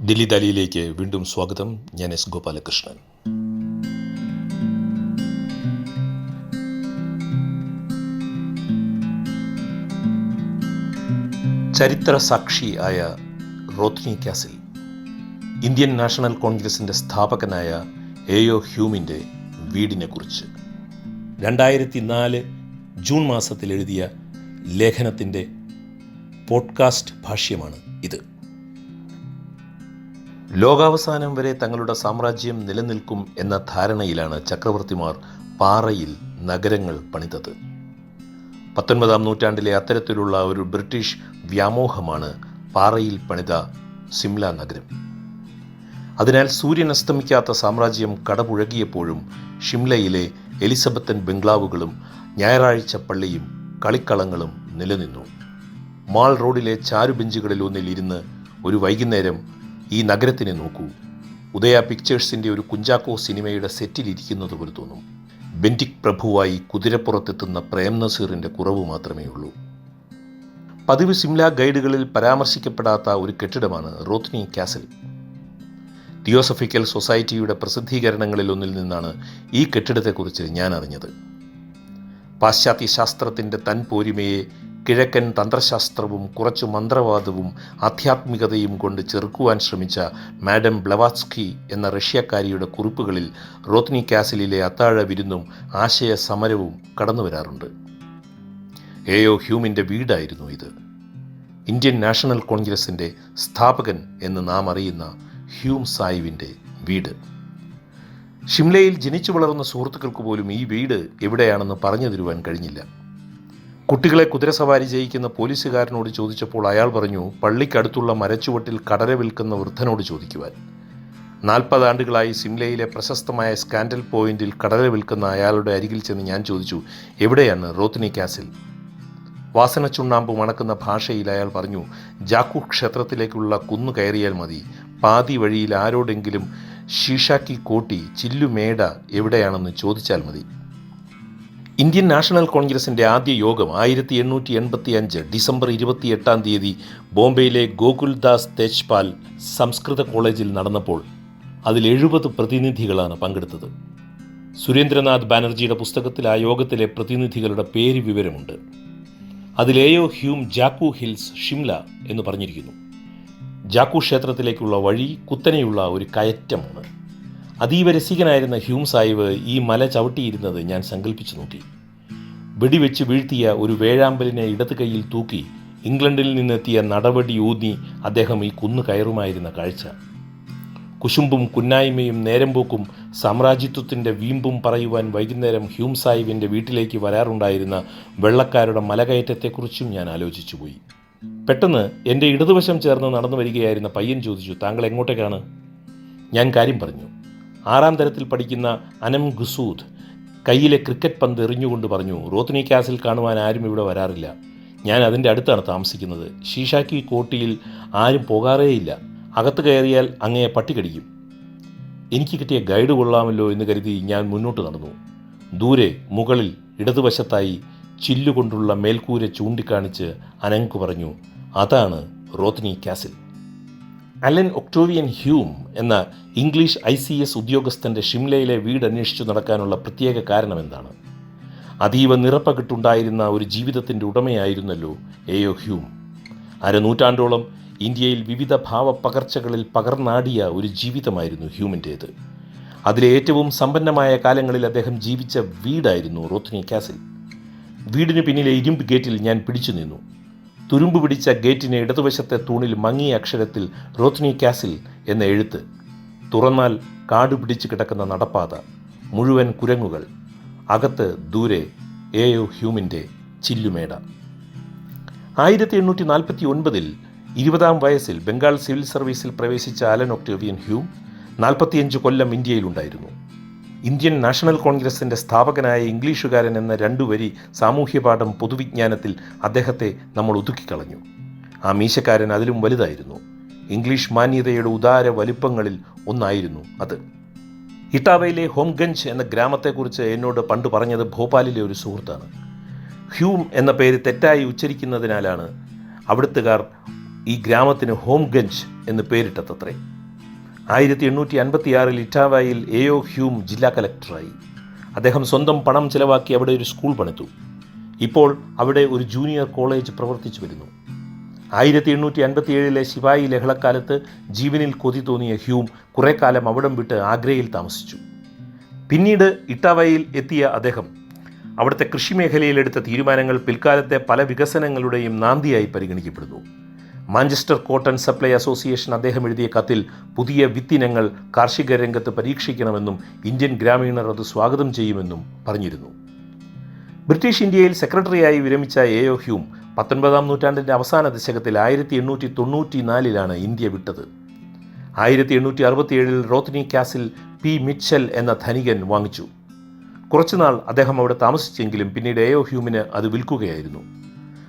ദില്ലി ദാലിയിലേക്ക് വീണ്ടും സ്വാഗതം. ഞാൻ എസ് ഗോപാലകൃഷ്ണൻ. ചരിത്ര സാക്ഷി ആയ റോത്നി കാസിൽ ഇന്ത്യൻ നാഷണൽ കോൺഗ്രസിന്റെ സ്ഥാപകനായ എയോ ഹ്യൂമിന്റെ വീടിനെക്കുറിച്ച് രണ്ടായിരത്തി നാല് ജൂൺ മാസത്തിൽ എഴുതിയ ലേഖനത്തിന്റെ പോഡ്കാസ്റ്റ് ഭാഷ്യമാണ് ഇത്. ലോകാവസാനം വരെ തങ്ങളുടെ സാമ്രാജ്യം നിലനിൽക്കും എന്ന ധാരണയിലാണ് ചക്രവർത്തിമാർ പാറയിൽ നഗരങ്ങൾ പണിതത്. പത്തൊൻപതാം നൂറ്റാണ്ടിലെ അത്തരത്തിലുള്ള ഒരു ബ്രിട്ടീഷ് വ്യാമോഹമാണ് പാറയിൽ പണിത സിംല നഗരം. അതിനാൽ സൂര്യൻ അസ്തമിക്കാത്ത സാമ്രാജ്യം കടപുഴകിയപ്പോഴും ഷിംലയിലെ എലിസബത്തൻ ബംഗ്ലാവുകളും ഞായറാഴ്ച പള്ളിയും കളിക്കളങ്ങളും നിലനിന്നു. മാൾ റോഡിലെ ചാരുബെഞ്ചുകളിൽ ഒന്നിൽ ഇരുന്ന് ഒരു വൈകുന്നേരം ഈ നഗരത്തിനെ നോക്കൂ. ഉദയ പിക്ചേഴ്സിന്റെ ഒരു കുഞ്ചാക്കോ സിനിമയുടെ സെറ്റിലിരിക്കുന്നത് പോലെ തോന്നും. ബെൻഡിക് പ്രഭുവായി കുതിരപ്പുറത്തെത്തുന്ന പ്രേം നസീറിന്റെ കുറവ് മാത്രമേ ഉള്ളൂ പതിവ് സിംല ഗൈഡുകളിൽ പരാമർശിക്കപ്പെടാത്ത ഒരു കെട്ടിടമാണ് റോത്നി കാസൽ. തിയോസഫിക്കൽ സൊസൈറ്റിയുടെ പ്രസിദ്ധീകരണങ്ങളിൽ ഒന്നിൽ നിന്നാണ് ഈ കെട്ടിടത്തെക്കുറിച്ച് ഞാൻ അറിഞ്ഞത്. പാശ്ചാത്യ ശാസ്ത്രത്തിന്റെ തൻ പോരിമയെ കിഴക്കൻ തന്ത്രശാസ്ത്രവും കുറച്ചു മന്ത്രവാദവും ആധ്യാത്മികതയും കൊണ്ട് ചെറുക്കുവാൻ ശ്രമിച്ച മാഡം ബ്ലവാസ്കി എന്ന റഷ്യക്കാരിയുടെ കുറിപ്പുകളിൽ റോത്നി കാസിലിലെ അത്താഴ വിരുന്നും ആശയ സമരവും കടന്നു വരാറുണ്ട്. എയോ ഹ്യൂമിന്റെ വീടായിരുന്നു ഇത്. ഇന്ത്യൻ നാഷണൽ കോൺഗ്രസിന്റെ സ്ഥാപകൻ എന്ന് നാം അറിയുന്ന ഹ്യൂം സായിവിന്റെ വീട്. ഷിംലയിൽ ജനിച്ചു വളർന്ന സുഹൃത്തുക്കൾക്ക് പോലും ഈ വീട് എവിടെയാണെന്ന് പറഞ്ഞു തരുവാൻ കഴിഞ്ഞില്ല. കുട്ടികളെ കുതിരസവാരി ചെയ്യിക്കുന്ന പോലീസുകാരനോട് ചോദിച്ചപ്പോൾ അയാൾ പറഞ്ഞു പള്ളിക്കടുത്തുള്ള മരച്ചുവട്ടിൽ കടല വിൽക്കുന്ന വൃദ്ധനോട് ചോദിക്കുവാൻ. നാൽപ്പത് ആണ്ടുകളായി സിംലയിലെ പ്രശസ്തമായ സ്കാൻഡൽ പോയിന്റിൽ കടല വിൽക്കുന്ന അയാളുടെ അരികിൽ ചെന്ന് ഞാൻ ചോദിച്ചു എവിടെയാണ് റോത്തിനി കാസിൽ? വാസന ചുണ്ണാമ്പ് മണക്കുന്ന ഭാഷയിൽ അയാൾ പറഞ്ഞു ജാക്കു ക്ഷേത്രത്തിലേക്കുള്ള കുന്നു കയറിയാൽ മതി. പാതി വഴിയിൽ ആരോടെങ്കിലും ഷീഷാക്കി കോട്ടി ചില്ലുമേട എവിടെയാണെന്ന് ചോദിച്ചാൽ മതി. ഇന്ത്യൻ നാഷണൽ കോൺഗ്രസിന്റെ ആദ്യ യോഗം ആയിരത്തി എണ്ണൂറ്റി എൺപത്തി അഞ്ച് ഡിസംബർ ഇരുപത്തിയെട്ടാം തീയതി ബോംബെയിലെ ഗോകുൽദാസ് തേജ്പാൽ സംസ്കൃത കോളേജിൽ നടന്നപ്പോൾ അതിൽ എഴുപത് പ്രതിനിധികളാണ് പങ്കെടുത്തത്. സുരേന്ദ്രനാഥ് ബാനർജിയുടെ പുസ്തകത്തിൽ ആ യോഗത്തിലെ പ്രതിനിധികളുടെ പേര് വിവരമുണ്ട്. അതിലേയോ ഹ്യൂം ജാക്കു ഹിൽസ് ഷിംല എന്ന് പറഞ്ഞിരിക്കുന്നു. ജാക്കു ക്ഷേത്രത്തിലേക്കുള്ള വഴി കുത്തനെയുള്ള ഒരു കയറ്റമാണ്. അതീവ രസികനായിരുന്ന ഹ്യൂം സാഹിബ് ഈ മല ചവിട്ടിയിരുന്നത് ഞാൻ സങ്കല്പിച്ചു നോക്കി. വെടിവെച്ച് വീഴ്ത്തിയ ഒരു വേഴാമ്പലിനെ ഇടത് കൈയിൽ തൂക്കി ഇംഗ്ലണ്ടിൽ നിന്നെത്തിയ നടപടി ഊന്നി അദ്ദേഹം ഈ കുന്നു കയറുമായിരുന്ന കാഴ്ച. കുശുമ്പും കുന്നായ്മയും നേരമ്പോക്കും സാമ്രാജ്യത്വത്തിന്റെ വീമ്പും പറയുവാൻ വൈകുന്നേരം ഹ്യൂം സാഹിബിന്റെ വീട്ടിലേക്ക് വരാറുണ്ടായിരുന്ന വെള്ളക്കാരുടെ മലകയറ്റത്തെക്കുറിച്ചും ഞാൻ ആലോചിച്ചു പോയി. പെട്ടെന്ന് എന്റെ ഇടതുവശം ചേർന്ന് നടന്നു വരികയായിരുന്ന പയ്യൻ ചോദിച്ചു താങ്കൾ എങ്ങോട്ടേക്കാണ്? ഞാൻ കാര്യം പറഞ്ഞു. ആറാം തരത്തിൽ പഠിക്കുന്ന അനം ഗുസൂദ് കയ്യിലെ ക്രിക്കറ്റ് പന്ത് എറിഞ്ഞുകൊണ്ട് പറഞ്ഞു റോത്തിനി ക്യാസിൽ കാണുവാൻ ആരും ഇവിടെ വരാറില്ല. ഞാൻ അതിന്റെ അടുത്താണ് താമസിക്കുന്നത്. ഷീഷാക്കി കോട്ടിയിൽ ആരും പോകാറേയില്ല. അകത്ത് കയറിയാൽ അങ്ങയെ പട്ടി കടിക്കും എനിക്ക് കിട്ടിയ ഗൈഡ് കൊള്ളാമല്ലോ എന്ന് കരുതി ഞാൻ മുന്നോട്ട് നടന്നു. ദൂരെ മുകളിൽ ഇടതുവശത്തായി ചില്ലുകൊണ്ടുള്ള മേൽക്കൂര ചൂണ്ടിക്കാണിച്ച് അനങ്ക് പറഞ്ഞു അതാണ് Rothney Castle Allan Octavian Hume എന്ന ഇംഗ്ലീഷ് ഐ സി എസ് ഉദ്യോഗസ്ഥന്റെ ഷിംലയിലെ വീട് അന്വേഷിച്ചു നടക്കാനുള്ള പ്രത്യേക കാരണം എന്താണ് അതീവ നിറപ്പകിട്ടുണ്ടായിരുന്ന ഒരു ജീവിതത്തിന്റെ ഉടമയായിരുന്നല്ലോ എയോ ഹ്യൂം. അരനൂറ്റാണ്ടോളം ഇന്ത്യയിൽ വിവിധ ഭാവപ്പകർച്ചകളിൽ പകർന്നാടിയ ഒരു ജീവിതമായിരുന്നു ഹ്യൂമിന്റേത് അതിലെ ഏറ്റവും സമ്പന്നമായ കാലങ്ങളിൽ അദ്ദേഹം ജീവിച്ച വീടായിരുന്നു റോത്നി കാസിൽ. വീടിന് പിന്നിലെ ഇരുമ്പ് ഗേറ്റിൽ ഞാൻ പിടിച്ചു നിന്നു. തുരുമ്പ് പിടിച്ച ഗേറ്റിന് ഇടതുവശത്തെ തൂണിൽ മങ്ങിയ അക്ഷരത്തിൽ റോത്നി കാസിൽ എന്ന എഴുത്ത്. തുറന്നാൽ കാട് പിടിച്ച് കിടക്കുന്ന നടപ്പാത മുഴുവൻ കുരങ്ങുകൾ. അകത്ത് ദൂരെ എയോ ഹ്യൂമിന്റെ ചില്ലുമേട. ആയിരത്തി എണ്ണൂറ്റി നാൽപ്പത്തി ഒൻപതിൽ ഇരുപതാം വയസ്സിൽ ബംഗാൾ സിവിൽ സർവീസിൽ പ്രവേശിച്ച ആലൻ ഒക്ടേവിയൻ ഹ്യൂം നാൽപ്പത്തിയഞ്ച് കൊല്ലം ഇന്ത്യയിലുണ്ടായിരുന്നു. ഇന്ത്യൻ നാഷണൽ കോൺഗ്രസിന്റെ സ്ഥാപകനായ ഇംഗ്ലീഷുകാരൻ എന്ന രണ്ടു വരി സാമൂഹ്യപാഠം പൊതുവിജ്ഞാനത്തിൽ അദ്ദേഹത്തെ നമ്മൾ ഒതുക്കിക്കളഞ്ഞു. ആ മീശക്കാരൻ അതിലും വലുതായിരുന്നു. ഇംഗ്ലീഷ് മാന്യതയുടെ ഉദാര വലിപ്പങ്ങളിൽ ഒന്നായിരുന്നു അത്. ഇട്ടാവയിലെ ഹോംഗഞ്ച് എന്ന ഗ്രാമത്തെക്കുറിച്ച് എന്നോട് പണ്ട് പറഞ്ഞത് ഭോപ്പാലിലെ ഒരു സുഹൃത്താണ്. ഹ്യൂം എന്ന പേര് തെറ്റായി ഉച്ചരിക്കുന്നതിനാലാണ് അവിടുത്തുകാർ ഈ ഗ്രാമത്തിന് ഹോംഗഞ്ച് എന്ന് പേരിട്ടതത്രേ ആയിരത്തി എണ്ണൂറ്റി അൻപത്തിയാറിൽ ഇറ്റാവായിൽ എയോ ഹ്യൂം ജില്ലാ കലക്ടറായി. അദ്ദേഹം സ്വന്തം പണം ചിലവാക്കി അവിടെ ഒരു സ്കൂൾ പണിതു. ഇപ്പോൾ അവിടെ ഒരു ജൂനിയർ കോളേജ് പ്രവർത്തിച്ചു വരുന്നു. ആയിരത്തി എണ്ണൂറ്റി അൻപത്തിയേഴിലെ ശിവായി ലഹളക്കാലത്ത് ജീവനിൽ കൊതി തോന്നിയ ഹ്യൂം കുറേ കാലം അവിടം വിട്ട് ആഗ്രയിൽ താമസിച്ചു. പിന്നീട് ഇട്ടാവയിൽ എത്തിയ അദ്ദേഹം അവിടുത്തെ കൃഷി എടുത്ത തീരുമാനങ്ങൾ പിൽക്കാലത്തെ പല വികസനങ്ങളുടെയും നാന്തിയായി പരിഗണിക്കപ്പെടുന്നു. മാഞ്ചസ്റ്റർ കോട്ടൺ സപ്ലൈ അസോസിയേഷൻ അദ്ദേഹം എഴുതിയ കത്തിൽ പുതിയ വിത്തിനങ്ങൾ കാർഷിക രംഗത്ത് പരീക്ഷിക്കണമെന്നും ഇന്ത്യൻ ഗ്രാമീണർ അത് സ്വാഗതം ചെയ്യുമെന്നും പറഞ്ഞിരുന്നു. ബ്രിട്ടീഷ് ഇന്ത്യയിൽ സെക്രട്ടറിയായി വിരമിച്ച എയോ ഹ്യൂം പത്തൊൻപതാം നൂറ്റാണ്ടിന്റെ അവസാന ദശകത്തിൽ ആയിരത്തി എണ്ണൂറ്റി തൊണ്ണൂറ്റി നാലിലാണ് ഇന്ത്യ വിട്ടത്. ആയിരത്തി എണ്ണൂറ്റി അറുപത്തിയേഴിൽ റോത്നി കാസിൽ പി മിച്ചൽ എന്ന ധനികൻ വാങ്ങിച്ചു. കുറച്ചുനാൾ അദ്ദേഹം അവിടെ താമസിച്ചെങ്കിലും പിന്നീട് എയോ ഹ്യൂമിന് അത് വിൽക്കുകയായിരുന്നു.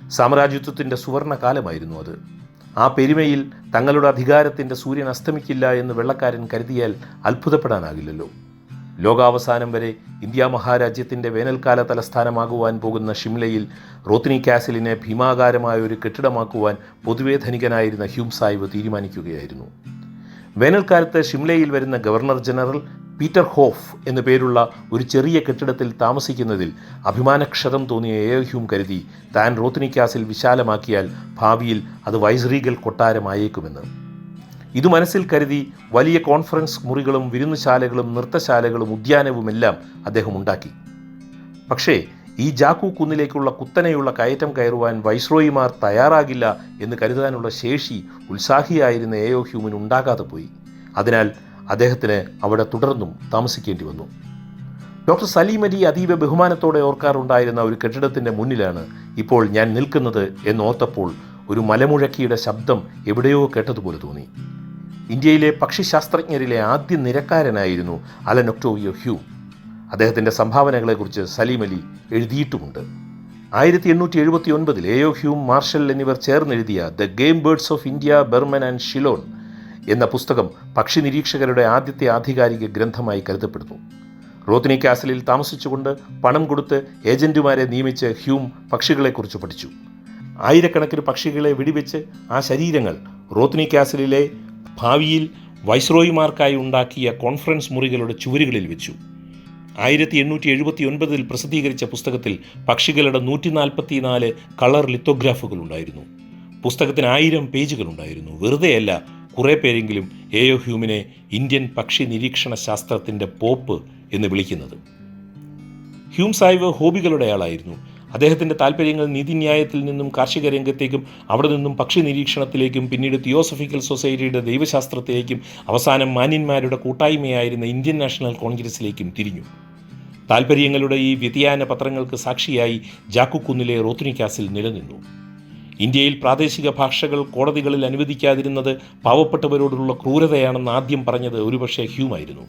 സാമ്രാജ്യത്വത്തിന്റെ സുവർണ കാലമായിരുന്നു അത്. ആ പെരുമയിൽ തങ്ങളുടെ അധികാരത്തിന്റെ സൂര്യൻ അസ്തമിക്കില്ല എന്ന് വെള്ളക്കാരൻ കരുതിയാൽ അത്ഭുതപ്പെടാനാകില്ലല്ലോ. ലോകാവസാനം വരെ ഇന്ത്യ മഹാരാജ്യത്തിന്റെ വേനൽക്കാല തലസ്ഥാനമാകുവാൻ പോകുന്ന ഷിംലയിൽ റോത്തിനി കാസിലിനെ ഭീമാകാരമായ ഒരു കെട്ടിടമാക്കുവാൻ പൊതുവേ ധനികനായിരുന്ന ഹ്യൂം സാഹിബ് തീരുമാനിക്കുകയായിരുന്നു. വേനൽക്കാലത്ത് ഷിംലയിൽ വരുന്ന ഗവർണർ ജനറൽ പീറ്റർ ഹോഫ് എന്നു പേരുള്ള ഒരു ചെറിയ കെട്ടിടത്തിൽ താമസിക്കുന്നതിൽ അഭിമാനക്ഷതം തോന്നിയ എ ഹ്യൂം കരുതി താൻ റോത്തിനിക്കാസിൽ വിശാലമാക്കിയാൽ ഭാവിയിൽ അത് വൈസ്രീഗൽ കൊട്ടാരമായേക്കുമെന്ന്. ഇത് മനസ്സിൽ കരുതി വലിയ കോൺഫറൻസ് മുറികളും വിരുന്നുശാലകളും നൃത്തശാലകളും ഉദ്യാനവുമെല്ലാം അദ്ദേഹം ഉണ്ടാക്കി. പക്ഷേ ഈ ജാക്കു കുന്നിലേക്കുള്ള കുത്തനെയുള്ള കയറ്റം കയറുവാൻ വൈസ്രോയിമാർ തയ്യാറാകില്ല എന്ന് കരുതാനുള്ള ശേഷി ഉത്സാഹിയായിരുന്ന എയോ ഹ്യൂമിന് ഉണ്ടാകാതെ പോയി. അതിനാൽ അദ്ദേഹത്തിന് അവിടെ തുടർന്നും താമസിക്കേണ്ടി വന്നു. ഡോക്ടർ സലീം അലി അതീവ ബഹുമാനത്തോടെ ഓർക്കാറുണ്ടായിരുന്ന ഒരു കെട്ടിടത്തിന്റെ മുന്നിലാണ് ഇപ്പോൾ ഞാൻ നിൽക്കുന്നത് എന്നോർത്തപ്പോൾ ഒരു മലമുഴക്കിയുടെ ശബ്ദം എവിടെയോ കേട്ടതുപോലെ തോന്നി. ഇന്ത്യയിലെ പക്ഷിശാസ്ത്രജ്ഞരിലെ ആദ്യ നിരക്കാരനായിരുന്നു അലൻ ഒക്ടോവിയോ ഹ്യൂ. അദ്ദേഹത്തിന്റെ സംഭാവനകളെക്കുറിച്ച് സലീം അലി എഴുതിയിട്ടുമുണ്ട്. ആയിരത്തി എണ്ണൂറ്റി എഴുപത്തി ഒൻപതിൽ എയോ ഹ്യൂം മാർഷൽ എന്നിവർ ചേർന്നെഴുതിയ the game birds of India Burmah and Ceylon എന്ന പുസ്തകം പക്ഷി നിരീക്ഷകരുടെ ആദ്യത്തെ ആധികാരിക ഗ്രന്ഥമായി കരുതപ്പെടുന്നു. റോത്തിനി കാസലിൽ താമസിച്ചുകൊണ്ട് പണം കൊടുത്ത് ഏജന്റുമാരെ നിയമിച്ച് ഹ്യൂം പക്ഷികളെക്കുറിച്ച് പഠിച്ചു. ആയിരക്കണക്കിന് പക്ഷികളെ വെടിവെച്ച് ആ ശരീരങ്ങൾ റോത്തിനി കാസലിലെ ഭാവിയിൽ വൈസ്രോയിമാർക്കായി ഉണ്ടാക്കിയ കോൺഫറൻസ് മുറികളുടെ ചുവരുകളിൽ വെച്ചു. ആയിരത്തി എണ്ണൂറ്റി എഴുപത്തി ഒൻപതിൽ പ്രസിദ്ധീകരിച്ച പുസ്തകത്തിൽ പക്ഷികളുടെ നൂറ്റി നാൽപ്പത്തിനാല് കളർ ലിത്തോഗ്രാഫുകൾ ഉണ്ടായിരുന്നു. പുസ്തകത്തിന് ആയിരം പേജുകളുണ്ടായിരുന്നു വെറുതെയല്ല കുറേ പേരെങ്കിലും എയോ ഹ്യൂമിനെ ഇന്ത്യൻ പക്ഷി നിരീക്ഷണ ശാസ്ത്രത്തിന്റെ പോപ്പ് എന്ന് വിളിക്കുന്നത്. ഹ്യൂം സാഹിബ് ഹോബികളുടെ ആളായിരുന്നു. അദ്ദേഹത്തിന്റെ താല്പര്യങ്ങൾ നീതിന്യായത്തിൽ നിന്നും കാർഷിക രംഗത്തേക്കും അവിടെ നിന്നും പക്ഷി നിരീക്ഷണത്തിലേക്കും പിന്നീട് തിയോസഫിക്കൽ സൊസൈറ്റിയുടെ ദൈവശാസ്ത്രത്തിലേക്കും അവസാനം മാന്യന്മാരുടെ കൂട്ടായ്മയായിരുന്ന ഇന്ത്യൻ നാഷണൽ കോൺഗ്രസിലേക്കും തിരിഞ്ഞു. താല്പര്യങ്ങളുടെ ഈ വ്യതിയാന പത്രങ്ങൾക്ക് സാക്ഷിയായി ജാക്കുക്കുന്നിലെ റോത്തിനിക്കാസിൽ നിലനിന്നു. ഇന്ത്യയിൽ പ്രാദേശിക ഭാഷകൾ കോടതികളിൽ അനുവദിക്കാതിരുന്നത് പാവപ്പെട്ടവരോടുള്ള ക്രൂരതയാണെന്ന് ആദ്യം പറഞ്ഞത് ഒരുപക്ഷെ ഹ്യൂമായിരുന്നു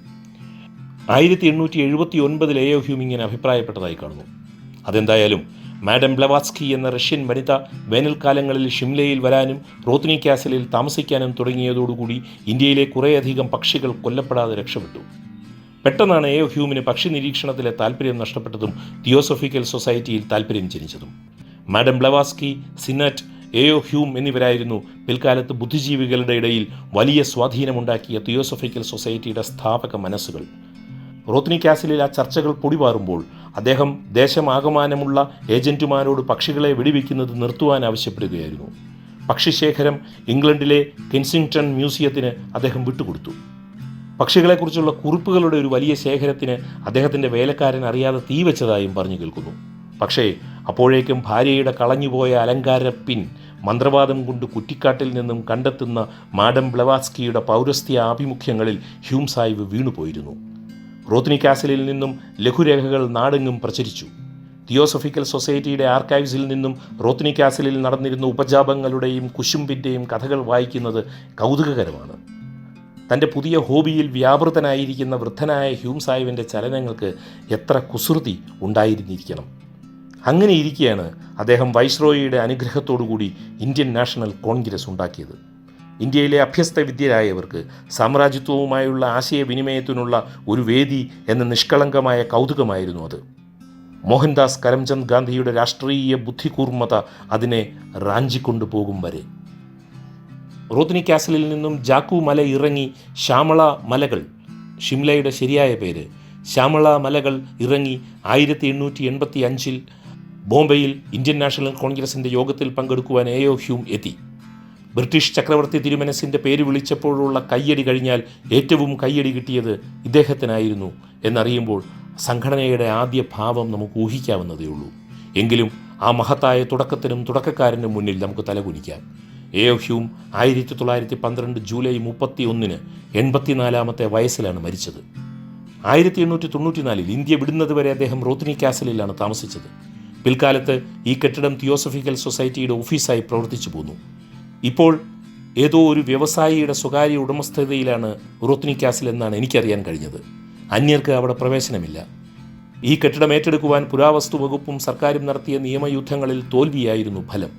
ആയിരത്തി എണ്ണൂറ്റി എഴുപത്തി ഒൻപതിൽ എയോ ഹ്യൂം ഇങ്ങനെ അഭിപ്രായപ്പെട്ടതായി കാണുന്നു. അതെന്തായാലും മാഡം ബ്ലവാസ്കി എന്ന റഷ്യൻ വനിത വേനൽക്കാലങ്ങളിൽ ഷിംലയിൽ വരാനും റോത്തിനി കാസലിൽ താമസിക്കാനും തുടങ്ങിയതോടുകൂടി ഇന്ത്യയിലെ കുറേയധികം പക്ഷികൾ കൊല്ലപ്പെടാതെ രക്ഷപ്പെട്ടു. പെട്ടെന്നാണ് എയോ ഹ്യൂമിന് പക്ഷി നിരീക്ഷണത്തിലെ താല്പര്യം നഷ്ടപ്പെട്ടതും തിയോസഫിക്കൽ സൊസൈറ്റിയിൽ താല്പര്യം ജനിച്ചതും. മാഡം ബ്ലവാസ്കി സിനറ്റ് എയോ ഹ്യൂം എന്നിവരായിരുന്നു പിൽക്കാലത്ത് ബുദ്ധിജീവികളുടെ ഇടയിൽ വലിയ സ്വാധീനമുണ്ടാക്കിയ തിയോസഫിക്കൽ സൊസൈറ്റിയുടെ സ്ഥാപക മനസ്സുകൾ. റോത്നി കാസിലിൽ ആ ചർച്ചകൾ പൊടിപാറുമ്പോൾ അദ്ദേഹം ദേശമാകമാനമുള്ള ഏജന്റുമാരോട് പക്ഷികളെ വെടിവെക്കുന്നത് നിർത്തുവാൻ ആവശ്യപ്പെടുകയായിരുന്നു. പക്ഷിശേഖരം ഇംഗ്ലണ്ടിലെ കെൻസിങ്ടൺ മ്യൂസിയത്തിന് അദ്ദേഹം വിട്ടുകൊടുത്തു. പക്ഷികളെക്കുറിച്ചുള്ള കുറിപ്പുകളുടെ ഒരു വലിയ ശേഖരത്തിന് അദ്ദേഹത്തിന്റെ വേലക്കാരൻ അറിയാതെ തീ വെച്ചതായും പറഞ്ഞു കേൾക്കുന്നു. പക്ഷേ അപ്പോഴേക്കും ഭാര്യയുടെ കളഞ്ഞുപോയ അലങ്കാര പിൻ മന്ത്രവാദം കൊണ്ട് കുറ്റിക്കാട്ടിൽ നിന്നും കണ്ടെത്തുന്ന മാഡം ബ്ലവാസ്കിയുടെ പൗരസ്ത്യ ആഭിമുഖ്യങ്ങളിൽ ഹ്യൂം സാഹിബ് വീണുപോയിരുന്നു. റോത്നി കാസലിൽ നിന്നും ലഘുരേഖകൾ നാടെങ്ങും പ്രചരിച്ചു. തിയോസഫിക്കൽ സൊസൈറ്റിയുടെ ആർക്കൈവ്സിൽ നിന്നും റോത്നി കാസലിൽ നടന്നിരുന്ന ഉപജാപങ്ങളുടെയും കുശുമ്പിന്റെയും കഥകൾ വായിക്കുന്നത് കൗതുകകരമാണ്. തന്റെ പുതിയ ഹോബിയിൽ വ്യാപൃതനായിരിക്കുന്ന വൃദ്ധനായ ഹ്യൂം സാഹിബിന്റെ ചലനങ്ങൾക്ക് എത്ര കുസൃതി ഉണ്ടായിരുന്നിരിക്കണം. അങ്ങനെ ഇരിക്കെയാണ് അദ്ദേഹം വൈസ്രോയിയുടെ അനുഗ്രഹത്തോടുകൂടി ഇന്ത്യൻ നാഷണൽ കോൺഗ്രസ് ഉണ്ടാക്കിയത്. ഇന്ത്യയിലെ അഭ്യസ്ത വിദ്യരായവർക്ക് സാമ്രാജ്യത്വവുമായുള്ള ആശയവിനിമയത്തിനുള്ള ഒരു വേദി എന്ന നിഷ്കളങ്കമായ കൗതുകമായിരുന്നു അത്. മോഹൻദാസ് കരംചന്ദ് ഗാന്ധിയുടെ രാഷ്ട്രീയ ബുദ്ധികൂർമ്മത അതിനെ റാഞ്ചിക്കൊണ്ടുപോകും വരെ. റോത്തിനി കാസലിൽ നിന്നും ജാക്കു മല ഇറങ്ങി ശ്യാമള മലകൾ ഷിംലയുടെ ശരിയായ പേര് ശ്യാമള മലകൾ ഇറങ്ങി ആയിരത്തി എണ്ണൂറ്റി എൺപത്തി അഞ്ചിൽ ബോംബെയിൽ ഇന്ത്യൻ നാഷണൽ കോൺഗ്രസിന്റെ യോഗത്തിൽ പങ്കെടുക്കുവാൻ എയോ ഹ്യൂം എത്തി. ബ്രിട്ടീഷ് ചക്രവർത്തി തിരുമനസിന്റെ പേര് വിളിച്ചപ്പോഴുള്ള കയ്യടി കഴിഞ്ഞാൽ ഏറ്റവും കയ്യടി കിട്ടിയത് ഇദ്ദേഹത്തിനായിരുന്നു എന്നറിയുമ്പോൾ സംഘടനയുടെ ആദ്യ ഭാവം നമുക്ക് ഊഹിക്കാവുന്നതേ ഉള്ളൂ. എങ്കിലും ആ മഹത്തായ തുടക്കത്തിനും തുടക്കക്കാരനും മുന്നിൽ നമുക്ക് തലകുനിക്കാം. എയോ ഹ്യൂം ആയിരത്തി തൊള്ളായിരത്തി പന്ത്രണ്ട് ജൂലൈ മുപ്പത്തി ഒന്നിന് എൺപത്തിനാലാമത്തെ വയസ്സിലാണ് മരിച്ചത്. ആയിരത്തി എണ്ണൂറ്റി തൊണ്ണൂറ്റിനാലിൽ ഇന്ത്യ വിടുന്നതുവരെ അദ്ദേഹം റോത്തിനി കാസലിലാണ് താമസിച്ചത്. പിൽക്കാലത്ത് ഈ കെട്ടിടം തിയോസഫിക്കൽ സൊസൈറ്റിയുടെ ഓഫീസായി പ്രവർത്തിച്ചു പോന്നു. ഇപ്പോൾ ഏതോ ഒരു വ്യവസായിയുടെ സ്വകാര്യ ഉടമസ്ഥതയിലാണ് റോത്തിനി കാസിൽ എന്നാണ് എനിക്കറിയാൻ കഴിഞ്ഞത്. അന്യർക്ക് അവിടെ പ്രവേശനമില്ല. ഈ കെട്ടിടം ഏറ്റെടുക്കുവാൻ പുരാവസ്തു വകുപ്പും സർക്കാരും നടത്തിയ നിയമയുദ്ധങ്ങളിൽ തോൽവിയായിരുന്നു ഫലം.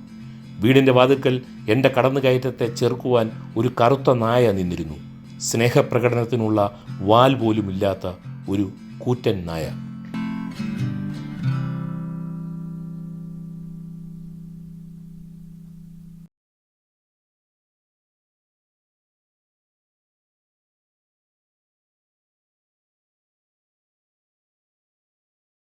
വീടിന്റെ വാതിൽക്കൽ എന്റെ കടന്നുകയറ്റത്തെ ചെറുക്കുവാൻ ഒരു കറുത്ത നായ നിന്നിരുന്നു. സ്നേഹപ്രകടനത്തിനുള്ള വാൽ പോലുമില്ലാത്ത ഒരു കൂറ്റൻ നായ.